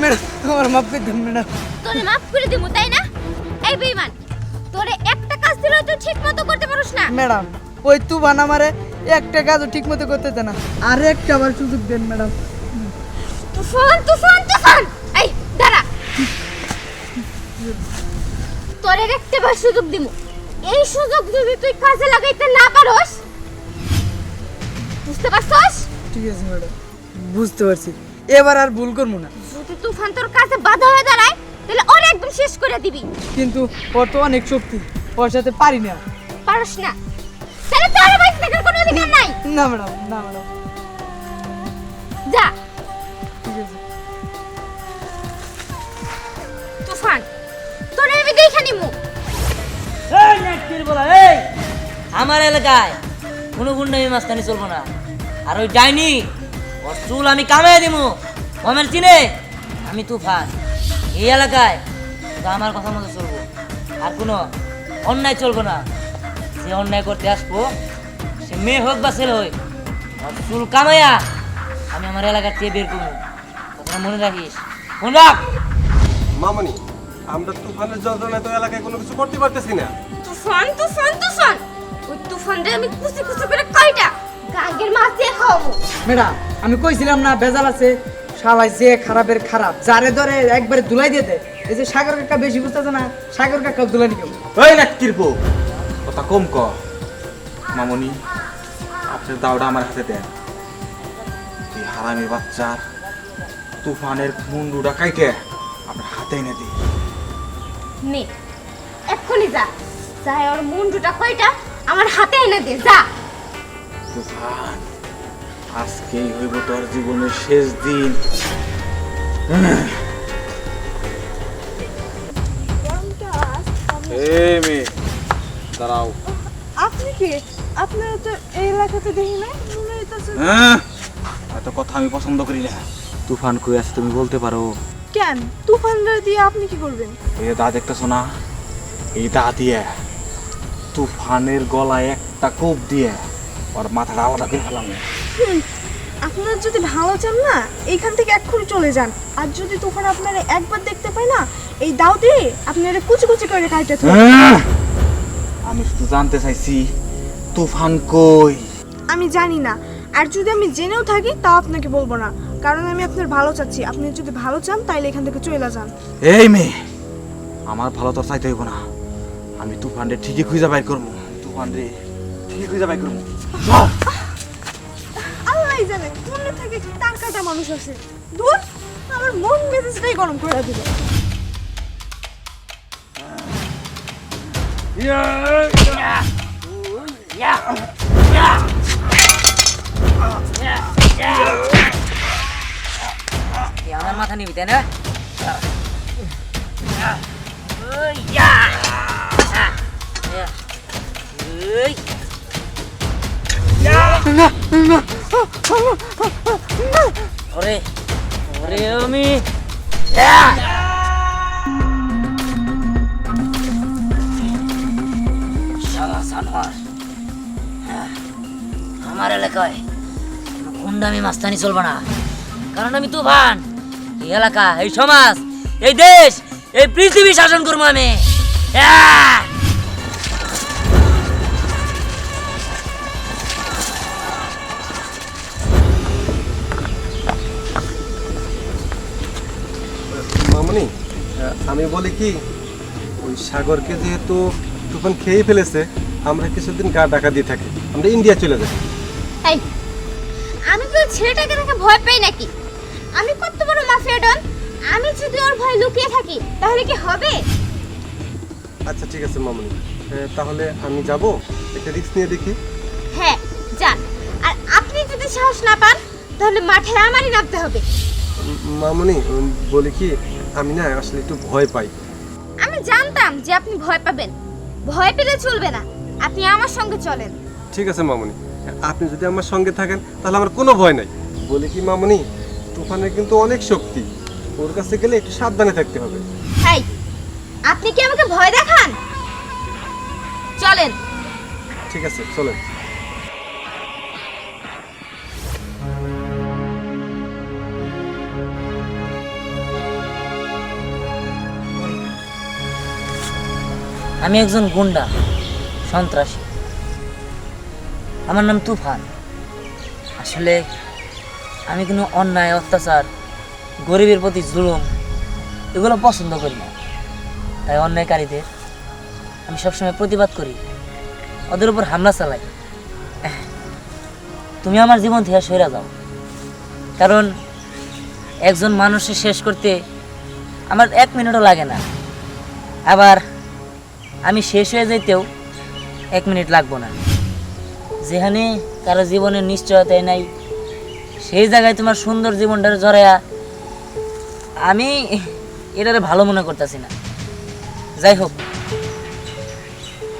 Madam আমার মাফ করে দিন ম্যাডাম তোরে মাফ করে দিমু তাই না এই বেঈমান তোরে একটা কাজ দিলেও তুই ঠিক মতো করতে পারোস না ম্যাডাম ওই তুফান আমারে একটা কাজও ঠিক মতো করতে দেয় না আর একটা আবার সুযোগ দেন ম্যাডাম তুফান তুফান তুফান তোরে দেখতে বার সুযোগ দিমু। এই সুযোগ যদি তুই কাজে লাগাইতে না পারোস বুঝতে পারছস? ঠিক আছে ম্যাডাম বুঝতে পারছি। এবার আর ভুল করব না। যদি তুফান তোর কাছে বাধা হয়ে দাঁড়ায় তাহলে ওর একদম শেষ করে দিবি। কিন্তু ওর তো অনেক শক্তি ওর সাথে পারি না। পারস না। তাহলে তোর বাইক দেখার কোনো অধিকার নাই? না ম্যাডাম না ম্যাডাম যা। এই, আমার এলাকায় কোনো গুন্ডামি, মাস্তানি চলবো না। আর ওই ডাইনি, ওর চুল আমি কামাই ও আমার চিনে আমি তুফান। এই এলাকায় তো আমার কথা মতো চলবো। আর কোনো অন্যায় চলবো না। যে অন্যায় করতে আসব, সে মেয়ে হোক বা ছেলে হোক চুল কামাইয়া আমি আমার এলাকার চেয়ে বের করব। কথা মনে রাখিস। মনে রাখ। মামনি, আমরা তুফানের যন্ত্রণায় তো এলাকায় কোনো কিছু করতে পারতেছি না। তুফান তুফান তুফান। ওই তুফান রে আমি কুচি কুচি করে কয়টা? গাঙ্গের মাছ দিয়ে খাওয়াবো। ম্যাডাম আমি কইছিলাম না ভেজাল আছে। শালাই যে খারাপের খারাপ যারে ধরে একবারে দুলাই দিয়ে দেয় এই যে সাগর কাকা বেশি বুঝতেছে না সাগর কাকা দুলাই নিকে ওই না বউ কথা কম ক। মামনি আপনার দাওটা আমার হাতে দেন। এই হারামি বাচ্চার তুফানের মুন্ডুটা কাইটে আপনার হাতে এনে দিই। নে এক্ষুনি যা। যাই ওর মুন্ডুটা কয়টা? আমার হাতে এনে দে যা। তুফান আজকেই হইব তোর জীবনের শেষ দিন। এই মেয়ে দাঁড়াও। আপনি কি? আপনারা তো এই এলাকাতে দেখি না মনে হইতাছে হ্যাঁ এত কথা আমি পছন্দ করি না। তুফান কই আছে তুমি বলতে পারো। কেন? তুফানরা দিয়ে আপনি কি করবেন? এই দা দেখতেছো না? এই দা দিয়ে। তুফানের গলায় একটা কোপ দিয়ে ওর মাথাটা আলাদা করে ফেলাম। আপনারা যদি ভালো চান না এইখান থেকে এক্ষুনি চলে যান। আর যদি তুফান আপনারা একবার দেখতে পায় না এই দাও দিয়ে আপনারা কুচি কুচি করে কাটতে হ্যাঁ। আমি শুধু জানতে চাইছি তুফান কই? আমি জানি না। আর যদি আমি জেনেও থাকি তাও আপনাকে বলব না। কারণ আমি আপনার ভালো চাচ্ছি। আপনি যদি ভালো চান তাইলে এখান থেকে চলে যান। এই মেয়ে আমার ভালো তো চাইতে হইব না। আমি তুফান রে ঠিকই খুঁজে বাইর করব। তুফান রে ঠিকই খুঁজে বাইর করব। আল্লাহ জানে মনে থাকে তার কাটা মানুষ আছে। দূর আমার মন মেজাজটাই গরম করে দিল। আমার মাথা নিবি তাই না? ওই, ইয়া! ইয়া! ওই! ওরে ওরে আমি আমার এলাকায় গুন্ডামি মাস্তানি চলবে না কারণ আমি তুফান এই এলাকা এই সমাজ এই দেশ এই পৃথিবী শাসন করব আমি আমি বলি কি ওই সাগরকে যেহেতু তুফান খেয়ে ফেলেছে আমরা কিছুদিন গা টাকা দিয়ে থাকি আমরা ইন্ডিয়া চলে যাই। এই আমি তো ছেলেটাকে দেখে ভয় পাই নাকি? আমি কত বড় মাফিয়া ডন আমি যদি ওর ভয় লুকিয়ে থাকি তাহলে কি হবে? আচ্ছা ঠিক আছে মামনি। তাহলে আমি যাব একটা রিস্ক নিয়ে দেখি। হ্যাঁ যান। আর আপনি যদি সাহস না পান তাহলে মাঠে আমারই নামতে হবে। মামনি বলি কি আমি না আসলে একটু ভয় পাই। আমি জানতাম যে আপনি ভয় পাবেন। ভয় পেলে চলবে না। আপনি আমার সঙ্গে চলেন। ঠিক আছে মামনি। আপনি যদি আমার সঙ্গে থাকেন তাহলে আমার কোনো ভয় নাই। বলি কি মামনি তুফানের কিন্তু অনেক শক্তি। ওর কাছে গেলে একটু সাবধানে থাকতে হবে। এই আপনি কি আমাকে ভয় দেখান? চলেন। ঠিক আছে চলেন। আমি একজন গুন্ডা, সন্ত্রাসী। আমার নাম তুফান। আসলে আমি কোনো অন্যায়, অত্যাচার, গরিবের প্রতি জুলুম এগুলো পছন্দ করি না। তাই অন্যায়কারীদের আমি সবসময় প্রতিবাদ করি। ওদের উপর হামলা চালাই। তুমি আমার জীবন থেকে সরে যাও। কারণ একজন মানুষের শেষ করতে আমার এক মিনিটও লাগে না। আবার আমি শেষ হয়ে যাইতেও এক মিনিট লাগবো না। যেখানে কারও জীবনের নিশ্চয়তাই নাই সেই জায়গায় তোমার সুন্দর জীবনটা জড়ায়া আমি এটারে ভালো মনে করতেছি না। যাই হোক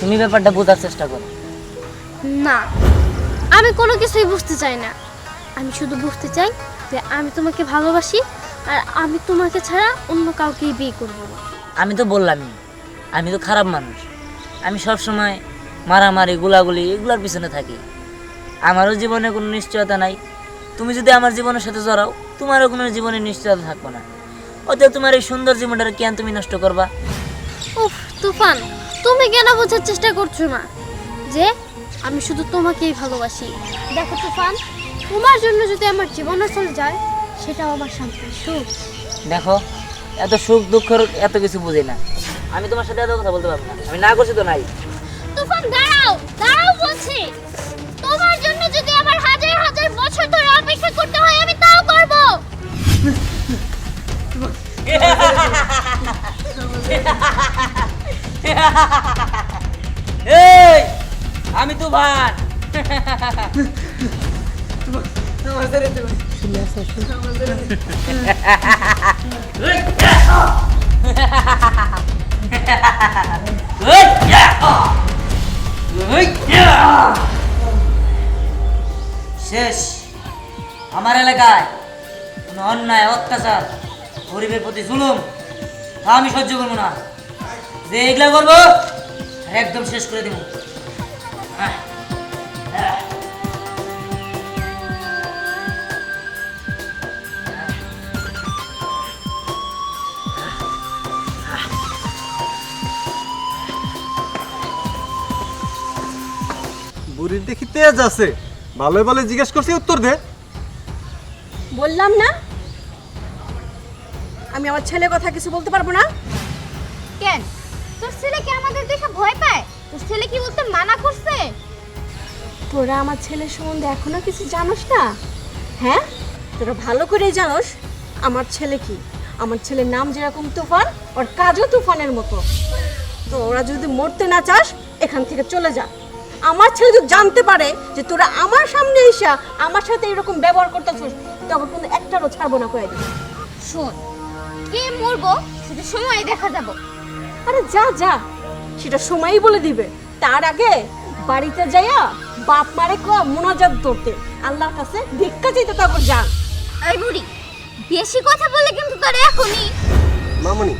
তুমি ব্যাপারটা বোঝার চেষ্টা করো। না আমি কোনো কিছুই বুঝতে চাই না। আমি শুধু বুঝতে চাই যে আমি তোমাকে ভালোবাসি আর আমি তোমাকে ছাড়া অন্য কাউকেই বিয়ে করব না। আমি তো বললামই আমি তো খারাপ মানুষ। আমি সব সময় মারামারি গুলাগুলি এগুলোর পিছনে থাকি। আমারও জীবনে কোনো নিশ্চয়তা নাই। তুমি যদি আমার জীবনের সাথে জড়াও তোমারও কোনো জীবনে নিশ্চয়তা থাকব না। অতএব তোমার এই সুন্দর জীবনটা কেন তুমি নষ্ট করবা। উফ তুফান তুমি কেন বোঝার চেষ্টা করছ না? যে আমি শুধু তোমাকেই ভালোবাসি। দেখো তুফান তোমার জন্য যদি আমার জীবন চলে যায় সেটাও আমার শান্তি সুখ। দেখো এত সুখ দুঃখের এত কিছু বুঝি না। আমি তোমার সাথে এত কথা বলতে পারব না আমি না করছি তো নাই তুফান দাঁড়াও দাঁড়াও বলছি তোমার জন্য যদি আমার হাজার হাজার বছর ধরে অপেক্ষা করতে হয় আমি তাও করব এই আমি তো ভান শেষ। আমার এলাকায় কোনো অন্যায়, অত্যাচার, গরিবের প্রতি জুলুম, তা আমি সহ্য করব না। যে এগুলা করব, একদম শেষ করে দেবো। বুড়ির দেখি তেজ আছে। ভালোই ভালো জিজ্ঞেস করছি উত্তর দে। বললাম না। আমি আমার ছেলের কথা কিছু বলতে পারব না। কেন? তোর ছেলে কি আমাদের দেখে ভয় পায়? তোর ছেলে কি বলতে মানা করছে? তোরা আমার ছেলের সম্বন্ধে এখনও কিছু জানোস না? হ্যাঁ? তোরা ভালো করেই জানোস আমার ছেলে কি। আমার ছেলের নাম যেরকম তুফান ওর কাজও তুফানের মতো। তো ওরা যদি মরতে না চাস এখান থেকে চলে যা। আমার ছেলে যদি জানতে পারে যে তোরা আমার সামনে এসা আমার সাথে এরকম ব্যবহার করতেছিস তখন কিন্তু একটারও ছাড়বো না দিবি। শোন কে মরবো সেটা সময় দেখা যাব। আরে যা যা সেটা সময়ই বলে দিবে। তার আগে বাড়িতে যাইয়া বাপ মারে ক মোনাজাত ধরতে। আল্লাহর কাছে ভিক্ষা চাইতে তারপর যান। এই বুড়ি বেশি কথা বলে কিন্তু তোর এখনই মামনি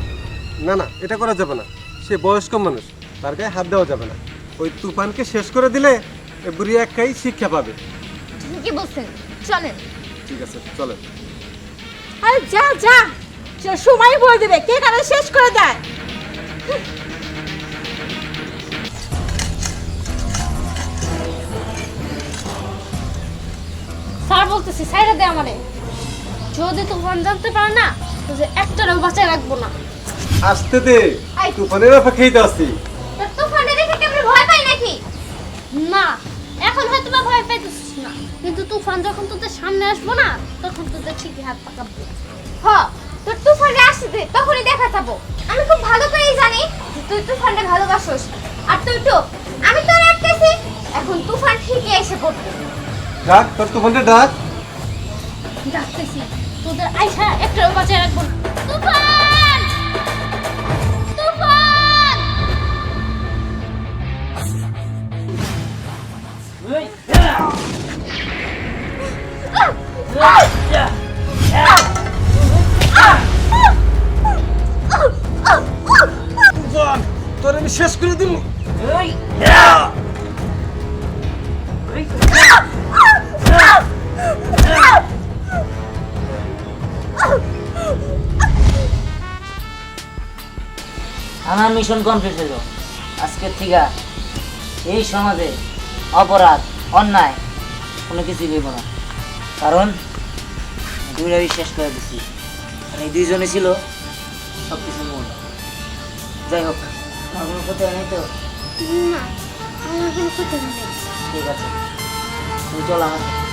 না না এটা করা যাবে না। সে বয়স্ক মানুষ তার গায়ে হাত দেওয়া যাবে না। ওই তুফানকে শেষ করে দিলে বুড়ি একটাই শিক্ষা পাবে। ঠিকই বলছেন। চলেন। ঠিক আছে চলেন। আরে যা যা। সে সময়ই বলে দিবে। কে কারে শেষ করে দেয়? স্যার বলতেছি সাইডে দে আমারে। যদি তুফান জানতে পারে না তো যে একটারও বাঁচায় রাখব না। আসতে দে। তুফানের অপেক্ষাই তো আছি তোর তুফানে দেখে কেমন ভয় পাই নাকি না এখন হয়তো বা ভয় পাইতেছিস না। কিন্তু তুফান যখন তোদের সামনে আসব না তখন তোদের ঠিকই হাত পাকাবো। হ তোর তুফানে আসতে তখনই দেখা যাব। আমি খুব ভালো করেই জানি যে তুই তুফানকে ভালোবাসোস। আর তুই তো আমি তোর আটকেছি এখন তুফান ঠিকই এসে পড়বে। ডাক তোর ডাক। ডাকতেছি তোদের আইসা একটা বাঁচায় রাখব না। করে দিব এই। আমার মিশন কমপ্লিট হলো আজকের থেকে এই সমাজে অপরাধ অন্যায় কোনো কিছু লইব না। কারণ দুইটাই শেষ করে দিচ্ছি আর এই দুইজনে ছিল সব কিছু মূল। যাই হোক। আমার কোনো ক্ষতি তো না আমার কোনো ক্ষতি নেই ঠিক আছে তুমি চলো আমার।